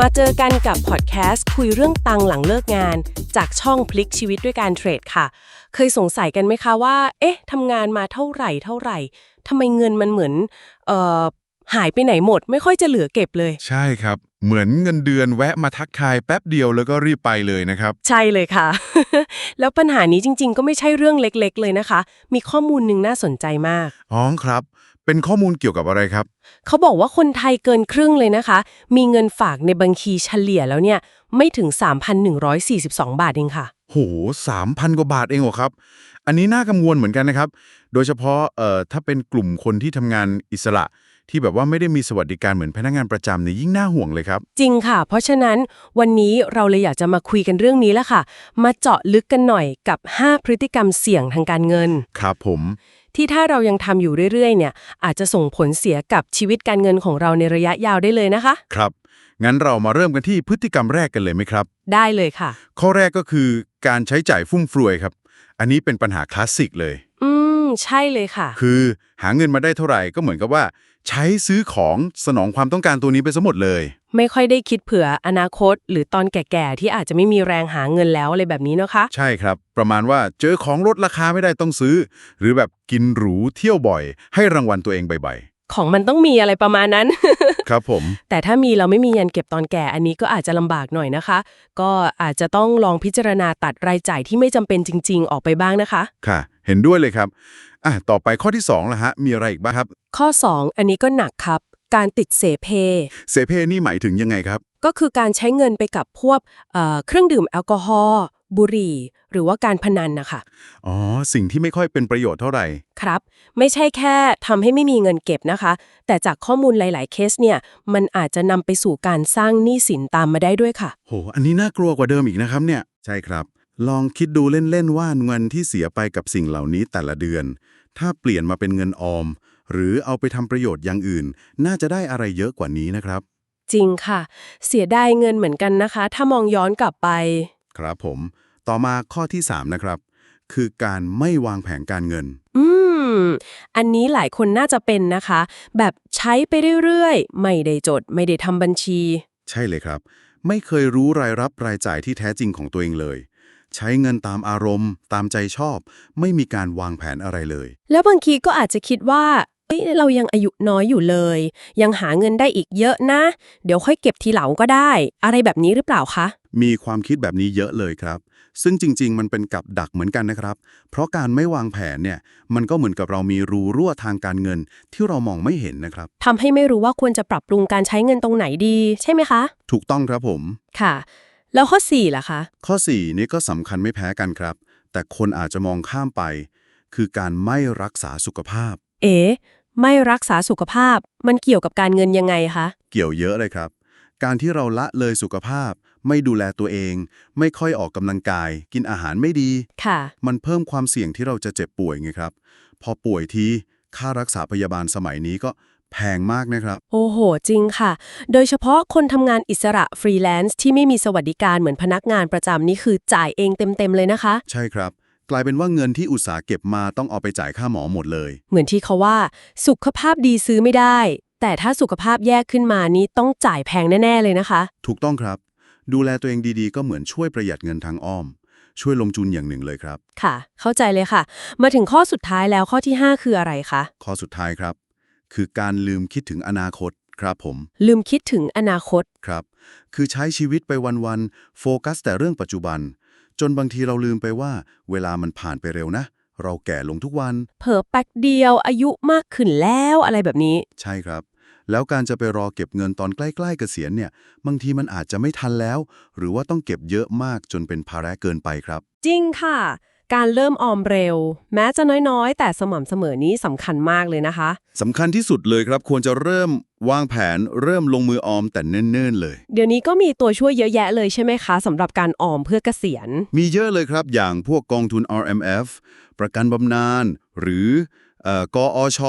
มาเจอกันกับพอดแคสต์คุยเรื่องตังหลังเลิกงาน จากช่องพลิกชีวิตด้วยการเทรดค่ะ เคยสงสัยกันไหมคะว่า เอ๊ะทำงานมาเท่าไหร่เท่าไหร่ทำไมเงินมันเหมือนเอ่อหายไปไหนหมด ไม่ค่อยจะเหลือเก็บเลย ใช่ครับ เหมือนเงินเดือนแวะมาทักทายแป๊บเดียวแล้วก็รีบไปเลยนะครับ ใช่เลยค่ะ แล้วปัญหานี้จริง ๆ ก็ไม่ใช่เรื่องเล็ก ๆ เลยนะคะ มีข้อมูลหนึ่งน่าสนใจมาก อ๋อครับ เป็นข้อมูลเกี่ยวกับอะไรครับ เขาบอกว่าคนไทยเกินครึ่งเลยนะคะ มีเงินฝากในบัญชีเฉลี่ยแล้วเนี่ย ไม่ถึง 3,142 บาทเองค่ะ โหสามพันกว่าบาทเองเหรอครับ อันนี้น่ากังวลเหมือนกันนะครับ โดยเฉพาะเอ่อถ้าเป็นกลุ่มคนที่ทำงานอิสระ ที่แบบว่าไม่ได้มีสวัสดิการเหมือนพนักงานประจำเนี่ยยิ่งน่าห่วงเลยครับ จริงค่ะ เพราะฉะนั้นวันนี้เราเลยอยากจะมาคุยกันเรื่องนี้แล้วค่ะ มาเจาะลึกกันหน่อยกับ 5 พฤติกรรมเสี่ยงทางการเงิน ครับผม ที่ถ้าเรายังทำอยู่เรื่อยๆ เนี่ยอาจจะส่งผลเสียกับชีวิตการเงินของเราในระยะยาวได้เลยนะคะ ครับ งั้นเรามาเริ่มกันที่พฤติกรรมแรกกันเลยไหมครับ ได้เลยค่ะ ข้อแรกก็คือการใช้จ่ายฟุ่มเฟือยครับ อันนี้เป็นปัญหาคลาสสิกเลยอืม ใช่เลยค่ะ คือหาเงินมาได้เท่าไหร่ก็เหมือนกับว่า ใช้ซื้อของสนองความต้องการตัวนี้ไปซะหมดเลย ไม่ค่อยได้คิดเผื่ออนาคต หรือตอนแก่ๆ ที่อาจจะไม่มีแรงหาเงินแล้วอะไรแบบนี้เนาะคะ ใช่ครับ ประมาณว่าเจอของลดราคาไม่ได้ต้องซื้อ หรือแบบกินหรูเที่ยวบ่อย ให้รางวัลตัวเองบ่อยของมันต้องมีอะไรประมาณนั้นๆครับผม แต่ถ้ามีเราไม่มีเงินเก็บตอนแก่อันนี้ก็อาจจะลำบากหน่อยนะคะ ก็อาจจะต้องลองพิจารณาตัดรายจ่ายที่ไม่จำเป็นจริง ๆ ออกไปบ้างนะคะ ค่ะ เห็นด้วยเลยครับอะต่อไปข้อที่2ละฮะ มีอะไรอีกบ้างครับ ข้อ 2 อันนี้ก็หนักครับ การติดเสเพ เสเพนี่หมายถึงยังไงครับ ก็คือการใช้เงินไปกับพวกเอ่อเครื่องดื่มแอลกอฮอล์บุหรี่ หรือว่าการพนันนะคะ อ๋อ สิ่งที่ไม่ค่อยเป็นประโยชน์เท่าไหร่ ครับ ไม่ใช่แค่ทำให้ไม่มีเงินเก็บนะคะ แต่จากข้อมูลหลาย ๆ เคสเนี่ย มันอาจจะนำไปสู่การสร้างหนี้สินตามมาได้ด้วยค่ะ โห อันนี้น่ากลัวกว่าเดิมอีกนะครับเนี่ย ใช่ครับ ลองคิดดูเล่น ๆ ว่าเงินที่เสียไปกับสิ่งเหล่านี้แต่ละเดือน ถ้าเปลี่ยนมาเป็นเงินออม หรือเอาไปทำประโยชน์อย่างอื่น น่าจะได้อะไรเยอะกว่านี้นะครับ จริงค่ะ เสียดายเงินเหมือนกันนะคะ ถ้ามองย้อนกลับไป ครับผม ต่อมาข้อที่ 3 นะครับ คือการไม่วางแผนการเงิน อืม อันนี้หลายคนน่าจะเป็นนะคะ แบบใช้ไปเรื่อยๆ ไม่ได้จด ไม่ได้ทำบัญชี ใช่เลยครับ ไม่เคยรู้รายรับรายจ่ายที่แท้จริงของตัวเองเลย ใช้เงินตามอารมณ์ ตามใจชอบ ไม่มีการวางแผนอะไรเลย แล้วบางทีก็อาจจะคิดว่าเอ้ยเรายังอายุน้อยอยู่เลย ยังหาเงินได้อีกเยอะนะ เดี๋ยวค่อยเก็บทีหลังก็ได้ อะไรแบบนี้หรือเปล่าคะ มีความคิดแบบนี้เยอะเลยครับ ซึ่งจริง ๆ มันเป็นกับดักเหมือนกันนะครับ เพราะการไม่วางแผนเนี่ย มันก็เหมือนกับเรามีรูรั่วทางการเงินที่เรามองไม่เห็นนะครับทำให้ไม่รู้ว่าควรจะปรับปรุงการใช้เงินตรงไหนดี ใช่ไหมคะ ถูกต้องครับผม ค่ะ แล้วข้อ4ล่ะคะ ข้อ 4 นี่ก็สำคัญไม่แพ้กันครับ แต่คนอาจจะมองข้ามไป คือการไม่รักษาสุขภาพ เอ๋ไม่รักษาสุขภาพ มันเกี่ยวกับการเงินยังไงคะ เกี่ยวเยอะเลยครับ การที่เราละเลยสุขภาพ ไม่ดูแลตัวเอง ไม่ค่อยออกกำลังกาย กินอาหารไม่ดี ค่ะ มันเพิ่มความเสี่ยงที่เราจะเจ็บป่วยไงครับ พอป่วยทีค่ารักษาพยาบาลสมัยนี้ก็ แพงมากนะครับ โอ้โห จริงค่ะ โดยเฉพาะคนทำงานอิสระฟรีแลนซ์ที่ไม่มีสวัสดิการเหมือนพนักงานประจำนี่คือจ่ายเองเต็ม ๆ เลยนะคะ ใช่ครับ กลายเป็นว่าเงินที่อุตสาห์เก็บมาต้องเอาไปจ่ายค่าหมอหมดเลย เหมือนที่เขาว่า สุขภาพดีซื้อไม่ได้ แต่ถ้าสุขภาพแย่ขึ้นมานี่ต้องจ่ายแพงแน่ ๆ เลยนะคะ ถูกต้องครับ ดูแลตัวเองดีๆ ก็เหมือนช่วยประหยัดเงินทางอ้อม ช่วยลงทุนอย่างหนึ่งเลยครับ ค่ะ เข้าใจเลยค่ะ มาถึงข้อสุดท้ายแล้วข้อที่ 5 คืออะไรคะ ข้อสุดท้ายครับ คือการลืมคิดถึงอนาคตครับผม ลืมคิดถึงอนาคต ครับ คือใช้ชีวิตไปวันๆโฟกัสแต่เรื่องปัจจุบัน จนบางทีเราลืมไปว่า เวลามันผ่านไปเร็วนะ เราแก่ลงทุกวัน เผลอแป๊กเดียวอายุมากขึ้นแล้วอะไรแบบนี้ ใช่ครับ แล้วการจะไปรอเก็บเงินตอนใกล้ๆเกษียณเนี่ย บางทีมันอาจจะไม่ทันแล้ว หรือว่าต้องเก็บเยอะมากจนเป็นภาระเกินไปครับ จริงค่ะ การเริ่มออมเร็ว แม้จะน้อยๆ แต่สม่ำเสมอนี้สำคัญมากเลยนะคะ สำคัญที่สุดเลยครับ ควรจะเริ่มวางแผนเริ่มลงมือออมแต่เนิ่นๆเลย เดี๋ยวนี้ก็มีตัวช่วยเยอะแยะเลยใช่ไหมคะสำหรับการออมเพื่อเกษียณ มีเยอะเลยครับ อย่างพวกกองทุน RMF ประกันบำนาญหรือเอ่อกอช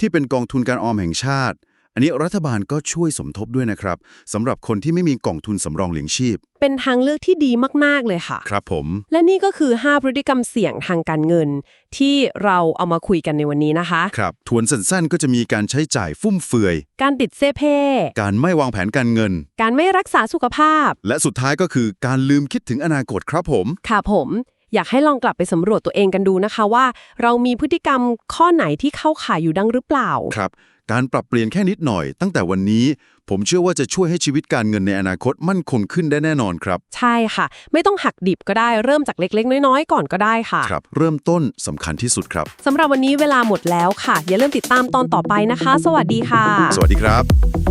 ที่เป็นกองทุนการออมแห่งชาติ อันนี้รัฐบาลก็ช่วยสมทบด้วยนะครับสำหรับคนที่ไม่มีกองทุนสำรองเลี้ยงชีพ เป็นทางเลือกที่ดีมาก ๆ เลยค่ะ ครับผม และนี่ก็คือ 5 พฤติกรรมเสี่ยงทางการเงิน ที่เราเอามาคุยกันในวันนี้นะคะ ครับทวนสั้นๆ ก็จะมีการใช้จ่ายฟุ่มเฟือย การติดเซเพ่การไม่วางแผนการเงิน การไม่รักษาสุขภาพ และสุดท้ายก็คือการลืมคิดถึงอนาคตครับผม ค่ะผมอยากให้ลองกลับไปสำรวจตัวเองกันดูนะคะว่า เรามีพฤติกรรมข้อไหนที่เข้าข่ายอยู่ดังหรือเปล่า ครับ การปรับเปลี่ยนแค่นิดหน่อย ตั้งแต่วันนี้ผมเชื่อว่าจะช่วยให้ชีวิตการเงินในอนาคตมั่นคงขึ้นได้แน่นอนครับ ใช่ค่ะ ไม่ต้องหักดิบก็ได้เริ่มจากเล็กๆ น้อยๆ ก่อนก็ได้ค่ะ ครับ เริ่มต้นสำคัญที่สุดครับสำหรับวันนี้เวลาหมดแล้วค่ะ อย่าลืมติดตามตอนต่อไปนะคะ สวัสดีค่ะ สวัสดีครับ